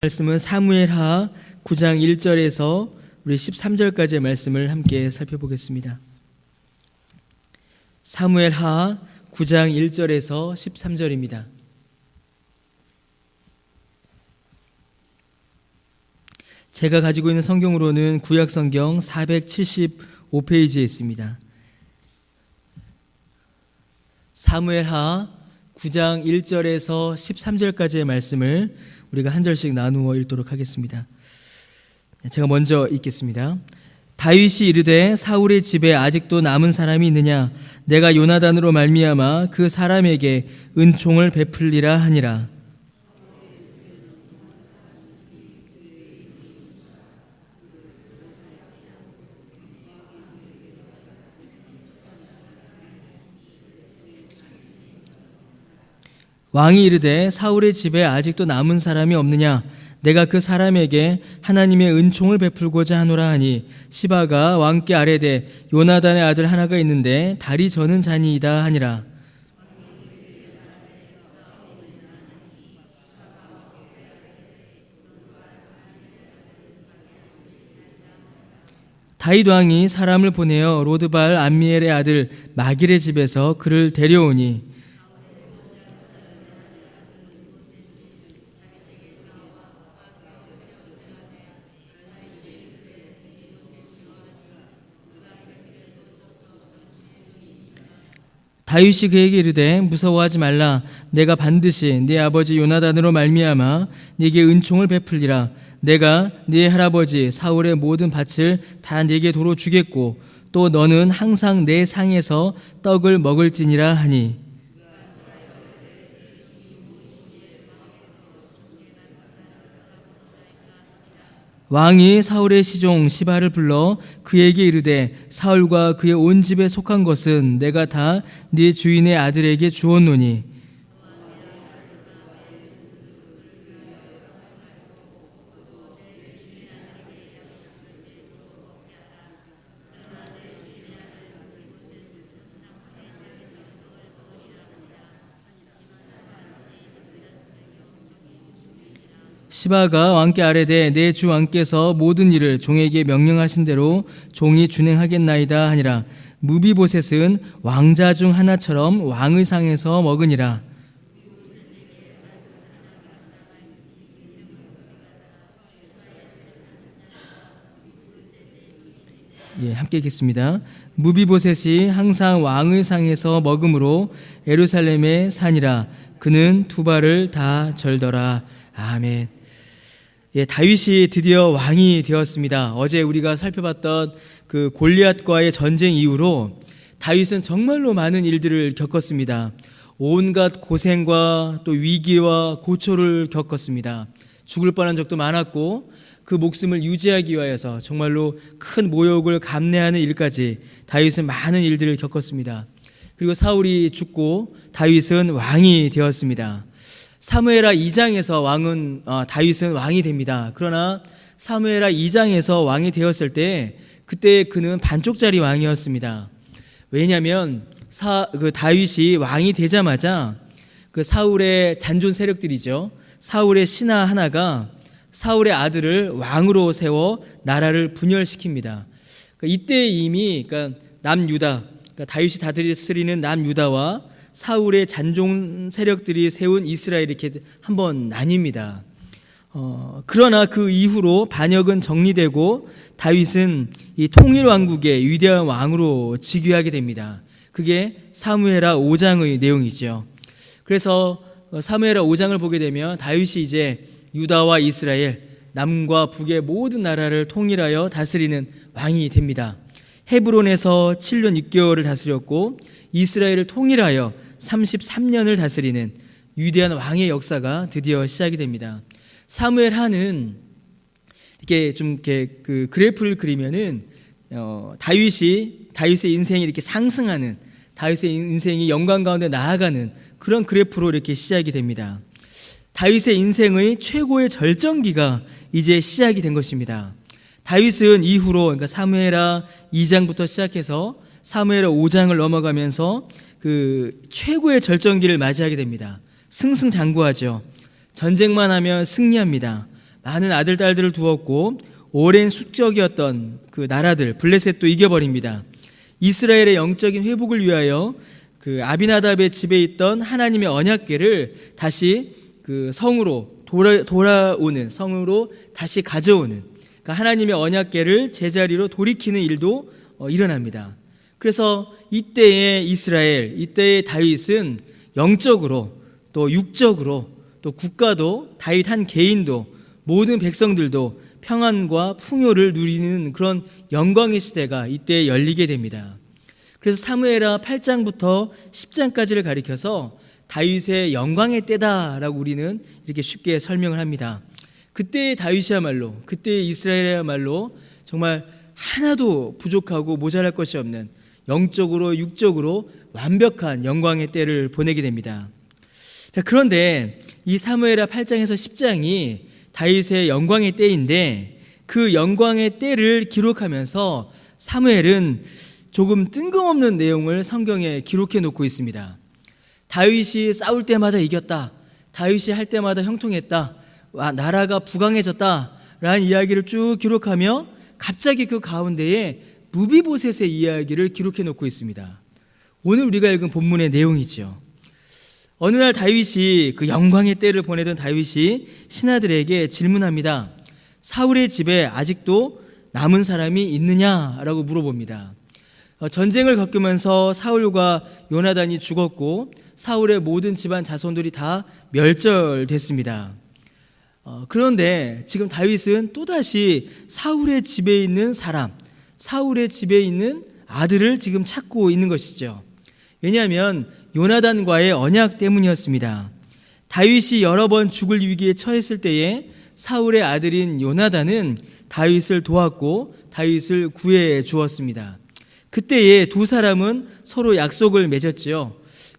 말씀은 사무엘하 9장 1절에서 우리 13절까지의 말씀을 함께 살펴보겠습니다. 사무엘하 9장 1절에서 13절입니다. 제가 가지고 있는 성경으로는 구약 성경 475페이지에 있습니다. 사무엘하 9장 1절에서 13절까지의 말씀을 우리가 한 절씩 나누어 읽도록 하겠습니다. 제가 먼저 읽겠습니다. 다윗이 이르되 사울의 집에 아직도 남은 사람이 있느냐 내가 요나단으로 말미암아 그 사람에게 은총을 베풀리라 하니라 왕이 이르되 사울의 집에 아직도 남은 사람이 없느냐? 내가 그 사람에게 하나님의 은총을 베풀고자 하노라 하니 시바가 왕께 아뢰되 요나단의 아들 하나가 있는데 다리 저는 자니이다 하니라. 다윗 왕이 사람을 보내어 로드발 암미엘의 아들 마길의 집에서 그를 데려오니 다윗이 그에게 이르되 무서워하지 말라. 내가 반드시 네 아버지 요나단으로 말미암아 네게 은총을 베풀리라. 내가 네 할아버지 사울의 모든 밭을 다 네게 도로 주겠고 또 너는 항상 내 상에서 떡을 먹을지니라 하니 왕이 사울의 시종 시바를 불러 그에게 이르되 사울과 그의 온 집에 속한 것은 내가 다 네 주인의 아들에게 주었노니 시바가 왕께 아뢰되 내 주 왕께서 모든 일을 종에게 명령하신 대로 종이 준행하겠나이다 하니라 무비보셋은 왕자 중 하나처럼 왕의 상에서 먹으니라 예, 함께 읽겠습니다. 무비보셋이 항상 왕의 상에서 먹음으로 에루살렘에 사니라 그는 두 발을 다 절더라 아멘. 예, 다윗이 드디어 왕이 되었습니다. 어제 우리가 살펴봤던 그 골리앗과의 전쟁 이후로 다윗은 정말로 많은 일들을 겪었습니다. 온갖 고생과 또 위기와 고초를 겪었습니다. 죽을 뻔한 적도 많았고 그 목숨을 유지하기 위하여서 정말로 큰 모욕을 감내하는 일까지 다윗은 많은 일들을 겪었습니다. 그리고 사울이 죽고 다윗은 왕이 되었습니다. 사무엘하 2장에서 왕은 어, 다윗은 왕이 됩니다. 그러나 사무엘하 2장에서 왕이 되었을 때 그때 그는 반쪽짜리 왕이었습니다. 왜냐하면 사, 그 다윗이 왕이 되자마자 그 사울의 잔존 세력들이죠. 사울의 신하 하나가 사울의 아들을 왕으로 세워 나라를 분열시킵니다. 그러니까 이때 이미 그러니까 남유다, 그러니까 다윗이 다스리는 남유다와 사울의 잔종 세력들이 세운 이스라엘이 이렇게 한번 나뉩니다. 어, 그러나 그 이후로 반역은 정리되고 다윗은 이 통일 왕국의 위대한 왕으로 즉위하게 됩니다. 그게 사무엘하 5장의 내용이죠. 그래서 사무엘하 5장을 보게 되면 다윗이 이제 유다와 이스라엘 남과 북의 모든 나라를 통일하여 다스리는 왕이 됩니다. 헤브론에서 7년 6개월을 다스렸고 이스라엘을 통일하여 33년을 다스리는 위대한 왕의 역사가 드디어 시작이 됩니다. 사무엘 하는 이렇게 좀 이렇게 그 그래프를 그리면은 어, 다윗이 다윗의 인생이 이렇게 상승하는 다윗의 인생이 영광 가운데 나아가는 그런 그래프로 이렇게 시작이 됩니다. 다윗의 인생의 최고의 절정기가 이제 시작이 된 것입니다. 다윗은 이후로 그러니까 사무엘하 2장부터 시작해서 사무엘하 5장을 넘어가면서 그 최고의 절정기를 맞이하게 됩니다. 승승장구하죠. 전쟁만 하면 승리합니다. 많은 아들 딸들을 두었고 오랜 숙적이었던 그 나라들 블레셋도 이겨버립니다. 이스라엘의 영적인 회복을 위하여 그 아비나답의 집에 있던 하나님의 언약궤를 다시 그 성으로 돌아, 돌아오는 성으로 다시 가져오는 그러니까 하나님의 언약궤를 제자리로 돌이키는 일도 어, 일어납니다. 그래서 이때의 이스라엘, 이때의 다윗은 영적으로 또 육적으로 또 국가도 다윗 한 개인도 모든 백성들도 평안과 풍요를 누리는 그런 영광의 시대가 이때 열리게 됩니다. 그래서 사무엘하 8장부터 10장까지를 가리켜서 다윗의 영광의 때다라고 우리는 이렇게 쉽게 설명을 합니다. 그때의 다윗이야말로 그때의 이스라엘이야말로 정말 하나도 부족하고 모자랄 것이 없는 영적으로 육적으로 완벽한 영광의 때를 보내게 됩니다. 자, 그런데 이 사무엘하 8장에서 10장이 다윗의 영광의 때인데 그 영광의 때를 기록하면서 사무엘은 조금 뜬금없는 내용을 성경에 기록해 놓고 있습니다. 다윗이 싸울 때마다 이겼다. 다윗이 할 때마다 형통했다. 와, 나라가 부강해졌다. 라는 이야기를 쭉 기록하며 갑자기 그 가운데에 무비보셋의 이야기를 기록해 놓고 있습니다. 오늘 우리가 읽은 본문의 내용이죠. 어느 날 다윗이 그 영광의 때를 보내던 다윗이 신하들에게 질문합니다. 사울의 집에 아직도 남은 사람이 있느냐라고 물어봅니다. 어, 전쟁을 겪으면서 사울과 요나단이 죽었고 사울의 모든 집안 자손들이 다 멸절됐습니다. 어, 그런데 지금 다윗은 또다시 사울의 집에 있는 사람, 사울의 집에 있는 아들을 지금 찾고 있는 것이죠. 왜냐하면 요나단과의 언약 때문이었습니다. 다윗이 여러 번 죽을 위기에 처했을 때에 사울의 아들인 요나단은 다윗을 도왔고 다윗을 구해 주었습니다. 그때에 두 사람은 서로 약속을 맺었지요.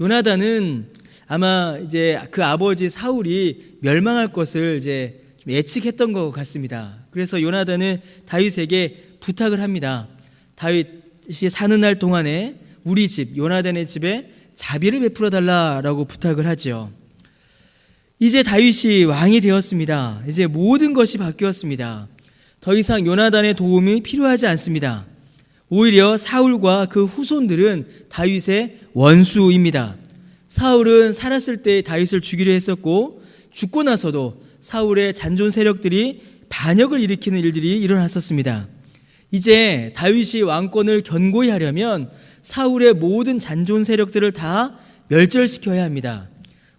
요나단은 아마 이제 그 아버지 사울이 멸망할 것을 이제 좀 예측했던 것 같습니다. 그래서 요나단은 다윗에게 부탁을 합니다. 다윗이 사는 날 동안에 우리 집 요나단의 집에 자비를 베풀어 달라라고 부탁을 하지요. 이제 다윗이 왕이 되었습니다. 이제 모든 것이 바뀌었습니다. 더 이상 요나단의 도움이 필요하지 않습니다. 오히려 사울과 그 후손들은 다윗의 원수입니다. 사울은 살았을 때 다윗을 죽이려 했었고 죽고 나서도 사울의 잔존 세력들이 반역을 일으키는 일들이 일어났었습니다. 이제 다윗이 왕권을 견고히 하려면 사울의 모든 잔존 세력들을 다 멸절시켜야 합니다.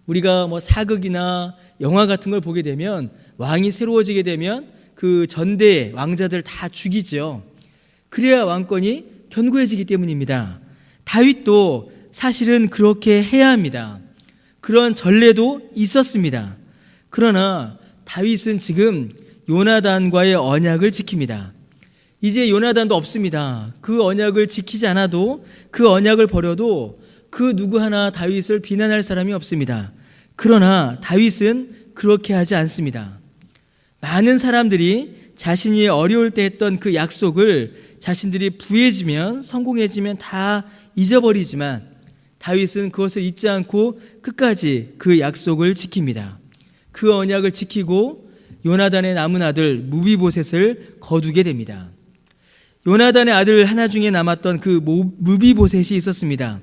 우리가 뭐 사극이나 영화 같은 걸 보게 되면 왕이 새로워지게 되면 그 전대 왕자들 다 죽이죠. 그래야 왕권이 견고해지기 때문입니다. 다윗도 사실은 그렇게 해야 합니다. 그런 전례도 있었습니다. 그러나 다윗은 지금 요나단과의 언약을 지킵니다. 이제 요나단도 없습니다. 그 언약을 지키지 않아도 그 언약을 버려도 그 누구 하나 다윗을 비난할 사람이 없습니다. 그러나 다윗은 그렇게 하지 않습니다. 많은 사람들이 자신이 어려울 때 했던 그 약속을 자신들이 부해지면 성공해지면 다 잊어버리지만 다윗은 그것을 잊지 않고 끝까지 그 약속을 지킵니다. 그 언약을 지키고 요나단의 남은 아들 무비보셋을 거두게 됩니다. 요나단의 아들 하나 중에 남았던 그 무비보셋이 있었습니다.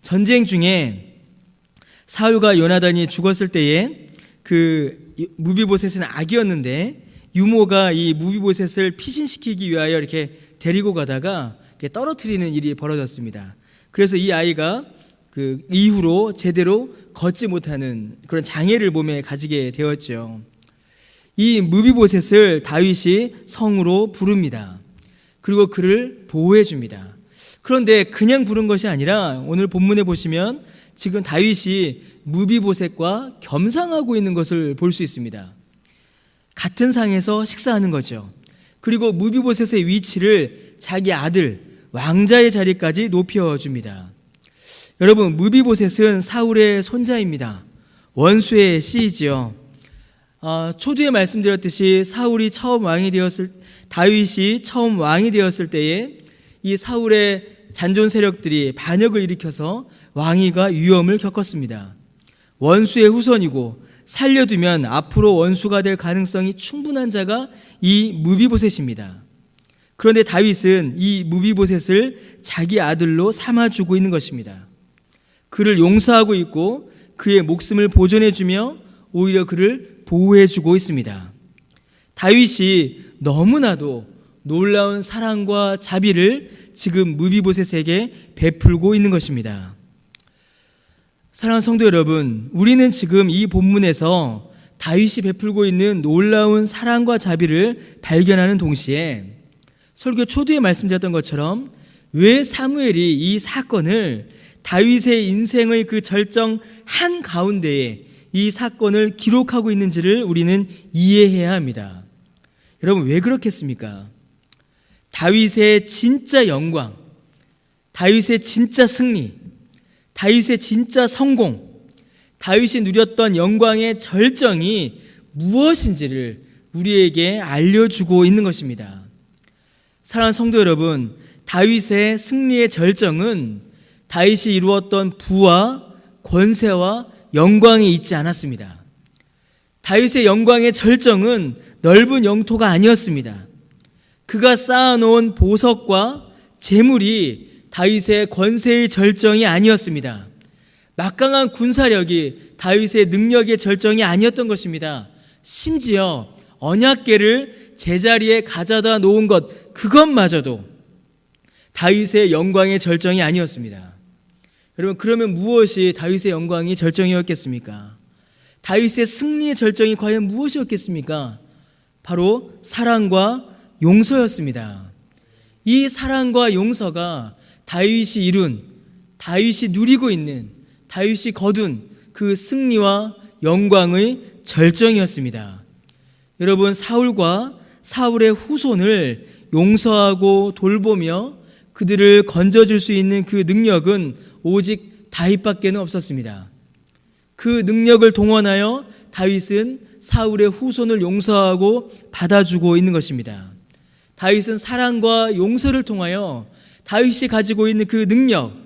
전쟁 중에 사울과 요나단이 죽었을 때에 그 무비보셋은 악이었는데 유모가 이 무비보셋을 피신시키기 위하여 이렇게 데리고 가다가 떨어뜨리는 일이 벌어졌습니다. 그래서 이 아이가 그 이후로 제대로 걷지 못하는 그런 장애를 몸에 가지게 되었죠. 이 무비보셋을 다윗이 성으로 부릅니다. 그리고 그를 보호해 줍니다. 그런데 그냥 부른 것이 아니라 오늘 본문에 보시면 지금 다윗이 무비보셋과 겸상하고 있는 것을 볼 수 있습니다. 같은 상에서 식사하는 거죠. 그리고 무비보셋의 위치를 자기 아들 왕자의 자리까지 높여 줍니다. 여러분 무비보셋은 사울의 손자입니다. 원수의 씨이지요. 어, 초두에 말씀드렸듯이 사울이 처음 왕이 되었을 다윗이 처음 왕이 되었을 때에 이 사울의 잔존 세력들이 반역을 일으켜서 왕위가 위험을 겪었습니다. 원수의 후손이고 살려두면 앞으로 원수가 될 가능성이 충분한 자가 이 무비보셋입니다. 그런데 다윗은 이 무비보셋을 자기 아들로 삼아주고 있는 것입니다. 그를 용서하고 있고 그의 목숨을 보존해주며 오히려 그를 보호해주고 있습니다. 다윗이 너무나도 놀라운 사랑과 자비를 지금 무비보셋에게 베풀고 있는 것입니다. 사랑하는 성도 여러분, 우리는 지금 이 본문에서 다윗이 베풀고 있는 놀라운 사랑과 자비를 발견하는 동시에 설교 초두에 말씀드렸던 것처럼 왜 사무엘이 이 사건을 다윗의 인생의 그 절정 한 가운데에 이 사건을 기록하고 있는지를 우리는 이해해야 합니다. 여러분 왜 그렇겠습니까? 다윗의 진짜 영광, 다윗의 진짜 승리, 다윗의 진짜 성공, 다윗이 누렸던 영광의 절정이 무엇인지를 우리에게 알려주고 있는 것입니다. 사랑하는 성도 여러분, 다윗의 승리의 절정은 다윗이 이루었던 부와 권세와 영광이 있지 않았습니다. 다윗의 영광의 절정은 넓은 영토가 아니었습니다. 그가 쌓아놓은 보석과 재물이 다윗의 권세의 절정이 아니었습니다. 막강한 군사력이 다윗의 능력의 절정이 아니었던 것입니다. 심지어 언약계를 제자리에 가져다 놓은 것 그것마저도 다윗의 영광의 절정이 아니었습니다. 여러분 그러면 무엇이 다윗의 영광이 절정이었겠습니까? 다윗의 승리의 절정이 과연 무엇이었겠습니까? 바로 사랑과 용서였습니다. 이 사랑과 용서가 다윗이 이룬 다윗이 누리고 있는 다윗이 거둔 그 승리와 영광의 절정이었습니다. 여러분 사울과 사울의 후손을 용서하고 돌보며 그들을 건져줄 수 있는 그 능력은 오직 다윗밖에는 없었습니다. 그 능력을 동원하여 다윗은 사울의 후손을 용서하고 받아주고 있는 것입니다. 다윗은 사랑과 용서를 통하여 다윗이 가지고 있는 그 능력,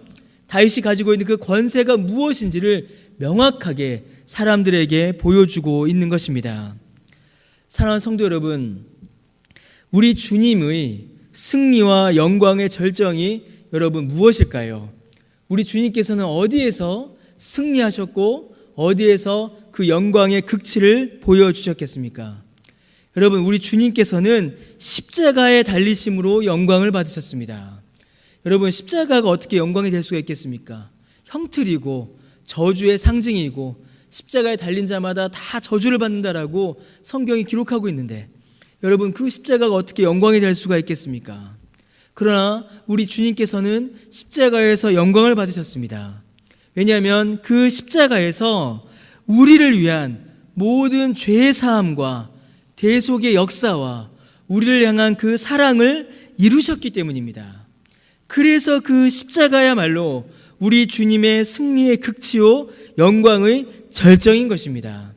다윗이 가지고 있는 그 권세가 무엇인지를 명확하게 사람들에게 보여주고 있는 것입니다. 사랑하는 성도 여러분, 우리 주님의 승리와 영광의 절정이 여러분 무엇일까요? 우리 주님께서는 어디에서 승리하셨고 어디에서 그 영광의 극치를 보여주셨겠습니까? 여러분, 우리 주님께서는 십자가에 달리심으로 영광을 받으셨습니다. 여러분, 십자가가 어떻게 영광이 될 수가 있겠습니까? 형틀이고 저주의 상징이고 십자가에 달린 자마다 다 저주를 받는다라고 성경이 기록하고 있는데 여러분, 그 십자가가 어떻게 영광이 될 수가 있겠습니까? 그러나 우리 주님께서는 십자가에서 영광을 받으셨습니다. 왜냐하면 그 십자가에서 우리를 위한 모든 죄의 사함과 대속의 역사와 우리를 향한 그 사랑을 이루셨기 때문입니다. 그래서 그 십자가야말로 우리 주님의 승리의 극치요 영광의 절정인 것입니다.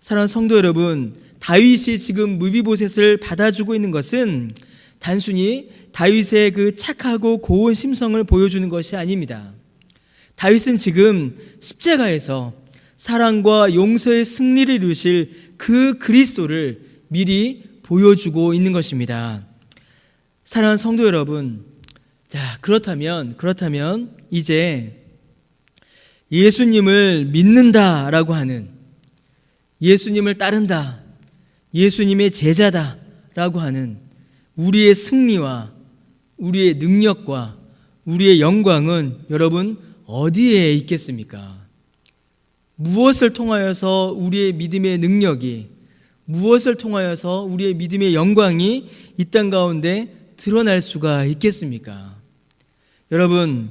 사랑하는 성도 여러분, 다윗이 지금 무비보셋을 받아주고 있는 것은 단순히 다윗의 그 착하고 고운 심성을 보여주는 것이 아닙니다. 다윗은 지금 십자가에서 사랑과 용서의 승리를 이루실 그 그리스도를 미리 보여주고 있는 것입니다. 사랑하는 성도 여러분, 자, 그렇다면, 그렇다면, 이제 예수님을 믿는다라고 하는, 예수님을 따른다, 예수님의 제자다라고 하는 우리의 승리와 우리의 능력과 우리의 영광은 여러분 어디에 있겠습니까? 무엇을 통하여서 우리의 믿음의 능력이 무엇을 통하여서 우리의 믿음의 영광이 이 땅 가운데 드러날 수가 있겠습니까? 여러분,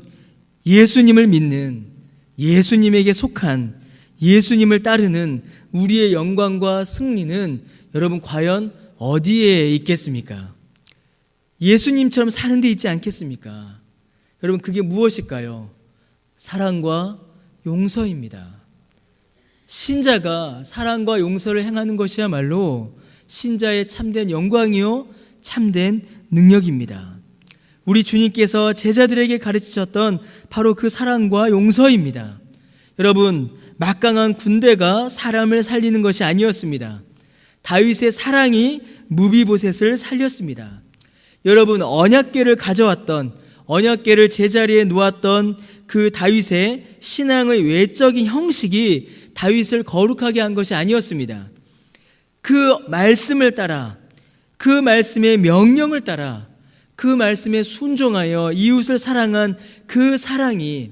예수님을 믿는 예수님에게 속한 예수님을 따르는 우리의 영광과 승리는 여러분 과연 어디에 있겠습니까? 예수님처럼 사는 데 있지 않겠습니까? 여러분 그게 무엇일까요? 사랑과 용서입니다. 신자가 사랑과 용서를 행하는 것이야말로 신자의 참된 영광이요 참된 능력입니다. 우리 주님께서 제자들에게 가르치셨던 바로 그 사랑과 용서입니다. 여러분, 막강한 군대가 사람을 살리는 것이 아니었습니다. 다윗의 사랑이 무비보셋을 살렸습니다. 여러분, 언약계를 가져왔던 언약계를 제자리에 놓았던 그 다윗의 신앙의 외적인 형식이 다윗을 거룩하게 한 것이 아니었습니다. 그 말씀을 따라 그 말씀의 명령을 따라 그 말씀에 순종하여 이웃을 사랑한 그 사랑이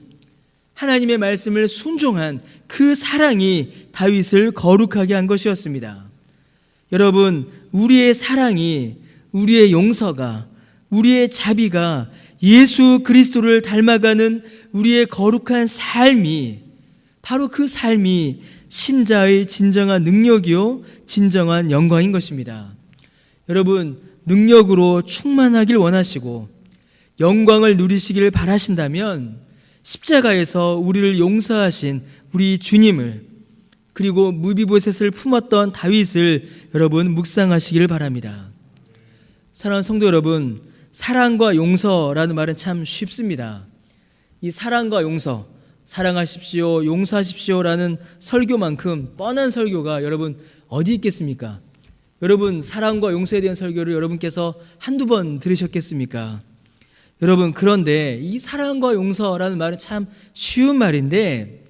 하나님의 말씀을 순종한 그 사랑이 다윗을 거룩하게 한 것이었습니다. 여러분, 우리의 사랑이 우리의 용서가 우리의 자비가 예수 그리스도를 닮아가는 우리의 거룩한 삶이 바로 그 삶이 신자의 진정한 능력이요 진정한 영광인 것입니다. 여러분, 능력으로 충만하길 원하시고 영광을 누리시기를 바라신다면 십자가에서 우리를 용서하신 우리 주님을 그리고 무비보셋을 품었던 다윗을 여러분 묵상하시기를 바랍니다. 사랑하는 성도 여러분, 사랑과 용서라는 말은 참 쉽습니다. 이 사랑과 용서, 사랑하십시오, 용서하십시오라는 설교만큼 뻔한 설교가 여러분 어디 있겠습니까? 여러분 사랑과 용서에 대한 설교를 여러분께서 한두 번 들으셨겠습니까? 여러분 그런데 이 사랑과 용서라는 말은 참 쉬운 말인데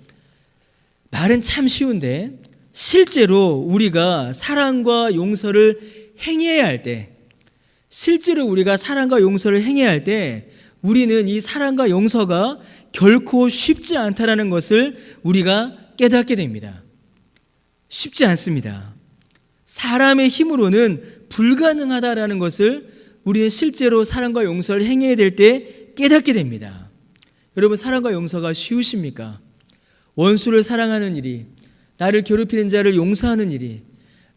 말은 참 쉬운데 실제로 우리가 사랑과 용서를 행해야 할 때 실제로 우리가 사랑과 용서를 행해야 할 때 우리는 이 사랑과 용서가 결코 쉽지 않다라는 것을 우리가 깨닫게 됩니다. 쉽지 않습니다. 사람의 힘으로는 불가능하다라는 것을 우리는 실제로 사랑과 용서를 행해야 될 때 깨닫게 됩니다. 여러분, 사랑과 용서가 쉬우십니까? 원수를 사랑하는 일이, 나를 괴롭히는 자를 용서하는 일이,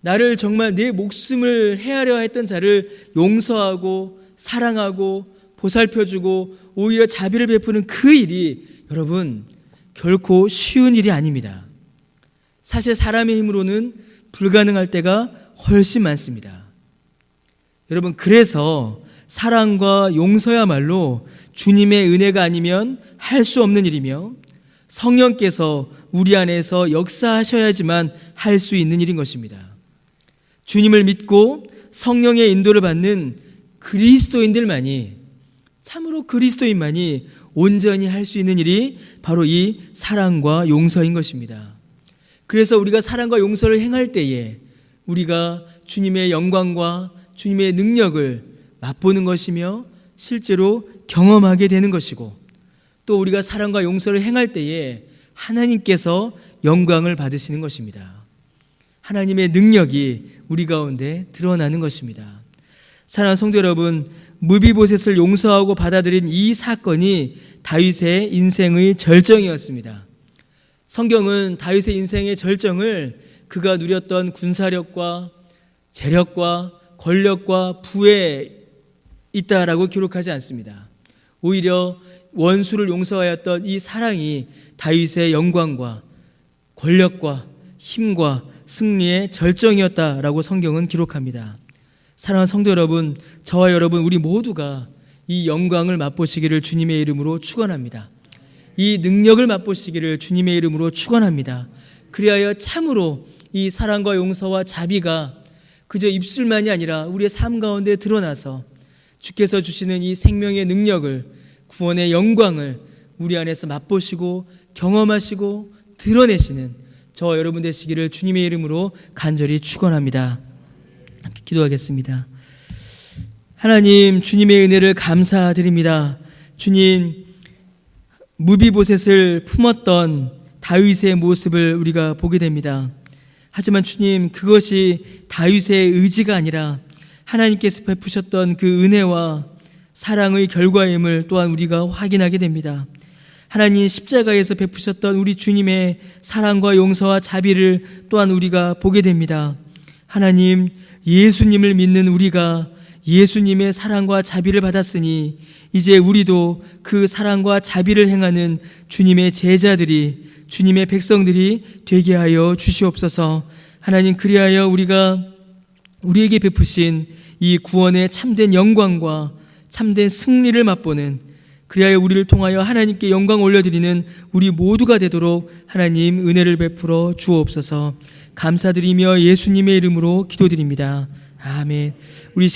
나를 정말 내 목숨을 헤아려 했던 자를 용서하고 사랑하고 보살펴주고 오히려 자비를 베푸는 그 일이 여러분 결코 쉬운 일이 아닙니다. 사실 사람의 힘으로는 불가능할 때가 훨씬 많습니다. 여러분 그래서 사랑과 용서야말로 주님의 은혜가 아니면 할 수 없는 일이며 성령께서 우리 안에서 역사하셔야지만 할 수 있는 일인 것입니다. 주님을 믿고 성령의 인도를 받는 그리스도인들만이 참으로 그리스도인만이 온전히 할 수 있는 일이 바로 이 사랑과 용서인 것입니다. 그래서 우리가 사랑과 용서를 행할 때에 우리가 주님의 영광과 주님의 능력을 맛보는 것이며 실제로 경험하게 되는 것이고 또 우리가 사랑과 용서를 행할 때에 하나님께서 영광을 받으시는 것입니다. 하나님의 능력이 우리 가운데 드러나는 것입니다. 사랑하는 성도 여러분, 무비보셋을 용서하고 받아들인 이 사건이 다윗의 인생의 절정이었습니다. 성경은 다윗의 인생의 절정을 그가 누렸던 군사력과 재력과 권력과 부에 있다라고 기록하지 않습니다. 오히려 원수를 용서하였던 이 사랑이 다윗의 영광과 권력과 힘과 승리의 절정이었다라고 성경은 기록합니다. 사랑하는 성도 여러분, 저와 여러분 우리 모두가 이 영광을 맛보시기를 주님의 이름으로 축원합니다. 이 능력을 맛보시기를 주님의 이름으로 축원합니다. 그리하여 참으로 이 사랑과 용서와 자비가 그저 입술만이 아니라 우리의 삶 가운데 드러나서 주께서 주시는 이 생명의 능력을 구원의 영광을 우리 안에서 맛보시고 경험하시고 드러내시는 저와 여러분 되시기를 주님의 이름으로 간절히 축원합니다. 기도하겠습니다. 하나님 주님의 은혜를 감사드립니다. 주님 무비보셋을 품었던 다윗의 모습을 우리가 보게 됩니다. 하지만 주님 그것이 다윗의 의지가 아니라 하나님께서 베푸셨던 그 은혜와 사랑의 결과임을 또한 우리가 확인하게 됩니다. 하나님 십자가에서 베푸셨던 우리 주님의 사랑과 용서와 자비를 또한 우리가 보게 됩니다. 하나님 예수님을 믿는 우리가 예수님의 사랑과 자비를 받았으니 이제 우리도 그 사랑과 자비를 행하는 주님의 제자들이 주님의 백성들이 되게 하여 주시옵소서. 하나님 그리하여 우리가 우리에게 베푸신 이 구원의 참된 영광과 참된 승리를 맛보는 그리하여 우리를 통하여 하나님께 영광 올려드리는 우리 모두가 되도록 하나님 은혜를 베풀어 주옵소서 감사드리며 예수님의 이름으로 기도드립니다. 아멘. 우리